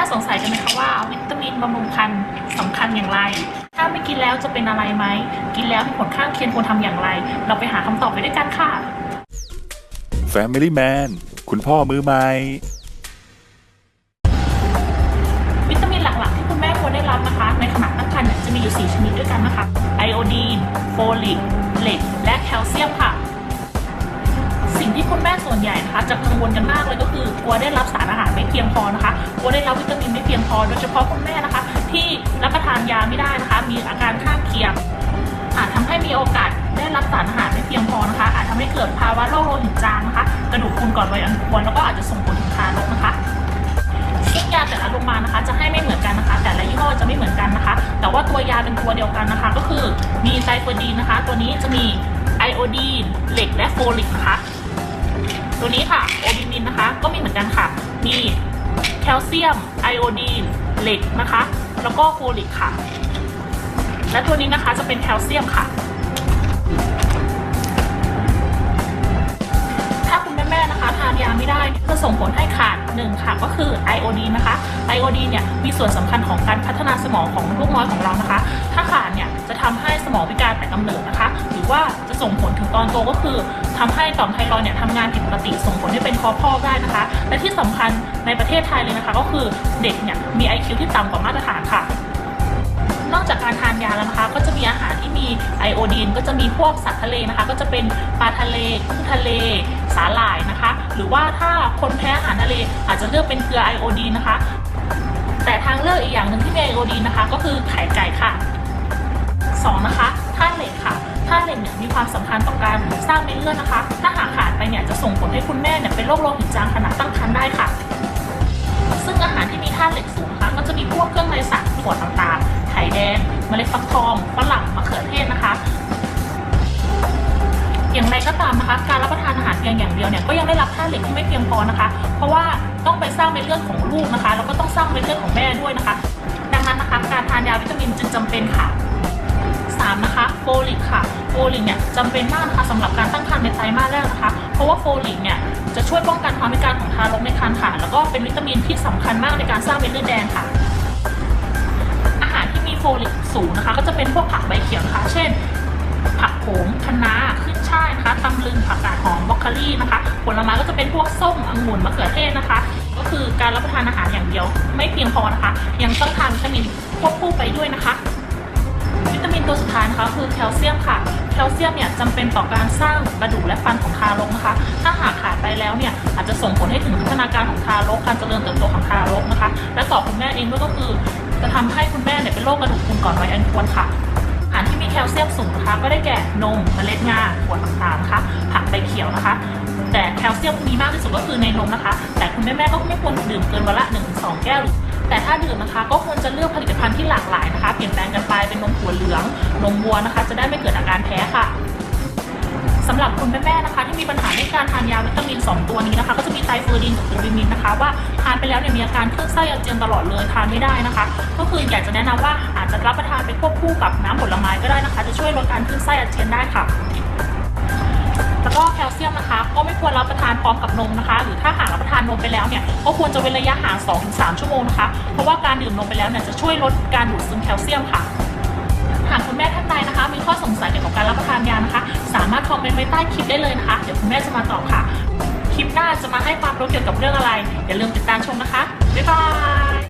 ม่สงสัยกันไหมคะว่าวิตามินบำรุงครรภ์สำคัญอย่างไร ถ้าไม่กินแล้วจะเป็นอะไรไหม กินแล้วมีผลข้างเคียงควรทำอย่างไร เราไปหาคำตอบไปด้วยกันค่ะ Family Man คุณพ่อมือใหม่ วิตามินหลักๆ ที่คุณแม่ควรได้รับนะคะ ในขณะตั้งครรภ์เนี่ยจะมีอยู่ 4 ชนิดด้วยกันนะคะ ไอโอดีน โฟลิก เหล็ก และ วนใหญ่นะคะจะกังวลกันมากเลยก็คือกลัวได้รับสารอาหารไม่เพียงพอนะคะกลัวได้รับวิตามินไม่เพียงพอ โดยเฉพาะคุณแม่นะคะ ที่รับประทานยาไม่ได้นะคะ มีอาการข้างเคียงอาจทำให้มีโอกาสได้รับสารอาหารไม่เพียงพอนะคะ อาจทำให้เกิดภาวะโรคโลหิตจางนะคะ กระดูกพรุนก่อนวัยอันควรแล้วก็อาจจะส่งผลถึงทารกนะคะซึ่งยาแต่ละโรงพยาบาลนะคะ จะให้ไม่เหมือนกันนะคะ แต่ละยี่ห้อจะไม่เหมือนกันนะคะ แต่ว่าตัวยาเป็นตัวเดียวกันนะคะ ก็คือมีไซโฟดีนนะคะ ตัวนี้จะมีไอโอดีนเหล็กและโฟลิกนะคะ ตัวนี้ค่ะโอบิมินนะคะ ก็มีเหมือนกันค่ะ มีแคลเซียม ไอโอดีน เหล็กนะคะ แล้วก็โฟลิกค่ะ และตัวนี้นะคะจะเป็นแคลเซียมค่ะ ถ้าคุณแม่ๆนะคะทานยาไม่ได้จะส่งผลให้ขาดหนึ่งค่ะ ก็คือไอโอดีนนะคะ ไอโอดีนเนี่ยมีส่วนสำคัญของการพัฒนาสมองของลูกน้อยของเรานะคะ ถ้าขาดเนี่ย จะทำให้สมองพิการแต่กำเนิดนะคะ หรือว่าจะส่งผลถึงตอนโตก็คือทำให้ต่อมไทรอยเนี่ยทำงานผิดปกติส่งผลให้เป็นคอพอกได้นะคะ และที่สำคัญในประเทศไทยเลยนะคะ ก็คือเด็กเนี่ยมี IQ ที่ต่ำกว่ามาตรฐานค่ะนอกจากการทานยาแล้วนะคะ ก็จะมีอาหารที่มีไอโอดีน ก็จะมีพวกสัตว์ทะเลนะคะ ก็จะเป็นปลาทะเลกุ้งทะเล สาหร่ายนะคะ หรือว่าถ้าคนแพ้อาหารทะเลอาจจะเลือกเป็นเกลือไอโอดีนนะคะ แต่ทางเลือกอีกอย่างหนึ่งที่มีไอโอดีนนะคะ ก็คือไข่ไก่ค่ะ สองนะคะธาตุเหล็กค่ะธาตุเหล็กเนี่ยมีความสำคัญต่อการสร้างเม็ดเลือดนะคะ ถ้าหากขาดไปเนี่ยจะส่งผลให้คุณแม่เนี่ยเป็นโรคโลหิตจางขณะตั้งครรภ์ได้ค่ะ ซึ่งอาหารที่มีธาตุเหล็กสูงนะคะก็จะมีพวกเครื่องในสัตว์ถั่วต่างๆไข่แดงเมล็ดฟักทองฝรั่งมะเขือเทศนะคะอย่างไรก็ตามนะคะ การรับประทานอาหารเพียงอย่างเดียวเนี่ยก็ยังได้รับธาตุเหล็กที่ไม่เพียงพอนะคะ เพราะว่าต้องไปสร้างเม็ดเลือดของลูกนะคะแล้วก็ต้องสร้างเม็ดเลือดของแม่ด้วยนะคะ ดังนั้นนะคะการทานยาวิตามินจึงจำเป็นค่ะ 3นะคะโฟลิกค่ะโฟลิกเนี่ยจำเป็นมากนะคะสำหรับการตั้งครรภ์ในไตรมาสแรกนะคะ เพราะว่าโฟลิกเนี่ยจะช่วยป้องกันความพิการของทารกในครรภ์ค่ะ แล้วก็เป็นวิตามินที่สำคัญมากในการสร้างเม็ดเลือดแดงค่ะ อาหารที่มีโฟลิกสูงนะคะ ก็จะเป็นพวกผักใบเขียวนะคะ เช่น ผักโขมคะน้าขึ้นช่ายนะคะตำลึงผักกาดหอมบรอกโคลีนะคะ ผลไม้ก็จะเป็นพวกส้มองุ่นมะเขือเทศนะคะ ก็คือการรับประทานอาหารอย่างเดียว ไม่เพียงพอนะคะ ยังต้องทานวิตามินควบคู่ไปด้วยนะคะ วิตามินตัวสุดท้ายนะคะคือแคลเซียมค่ะ แคลเซียมเนี่ยจำเป็นต่อการสร้างกระดูกและฟันของทารกนะคะ ถ้าหากขาดไปแล้วเนี่ยอาจจะส่งผลให้ถึงพัฒนาการของทารก การเจริญเติบโตของทารกนะคะ และต่อคุณแม่เองด้วยก็คือจะทำให้คุณแม่เนี่ยเป็นโรคกระดูกพรุนก่อนวัยอันควรค่ะอาหารที่มีแคลเซียมสูงนะคะก็ได้แก่นมเมล็ดงาถั่วต่างๆนะคะผักใบเขียวนะคะ แต่แคลเซียมมีมากที่สุดก็คือในนมนะคะ แต่คุณแม่ๆก็ไม่ควรดื่มเกินวันละ1-2 แก้วหรือ แต่ถ้าดื่มนะคะก็ควรจะเลือกผลิตภัณฑ์ที่หลากหลายนะคะเปลี่ยนแปลงกันไปเป็นนมถั่วเหลืองนมวัวนะคะ จะได้ไม่เกิดอาการแพ้ค่ะสำหรับคุณแม่ๆนะคะ ที่มีปัญหาในการทานยาวิตามิน 2 ตัวนี้นะคะ ก็จะมีไตรเฟอร์ดินกับโอบิมินนะคะว่าทานไปแล้วเนี่ยมีอาการคลื่นไส้อาเจียนตลอดเลยทานไม่ได้นะคะ ก็คืออยากจะแนะนำว่าอาจจะรับประทานไปควบคู่กับน้ำผลไม้ก็ได้นะคะ จะช่วยลดการคลื่นไส้อาเจียนได้ค่ะ ก็ไม่ควรรับประทานพร้อมกับนมนะคะ หรือถ้าหากรับประทานนมไปแล้วเนี่ยก็ควรจะเว้นระยะห่าง 2-3 ชั่วโมงนะคะ เพราะว่าการดื่มนมไปแล้วเนี่ยจะช่วยลดการดูดซึมแคลเซียมค่ะหากคุณแม่ท่านใดนะคะ มีข้อสงสัยเกี่ยวกับการรับประทานยานะคะ สามารถคอมเมนต์ไว้ใต้คลิปได้เลยนะคะ เดี๋ยวคุณแม่จะมาตอบค่ะ คลิปหน้าจะมาให้ความรู้เกี่ยวกับเรื่องอะไรอย่าลืมติดตามชมนะคะบ๊ายบาย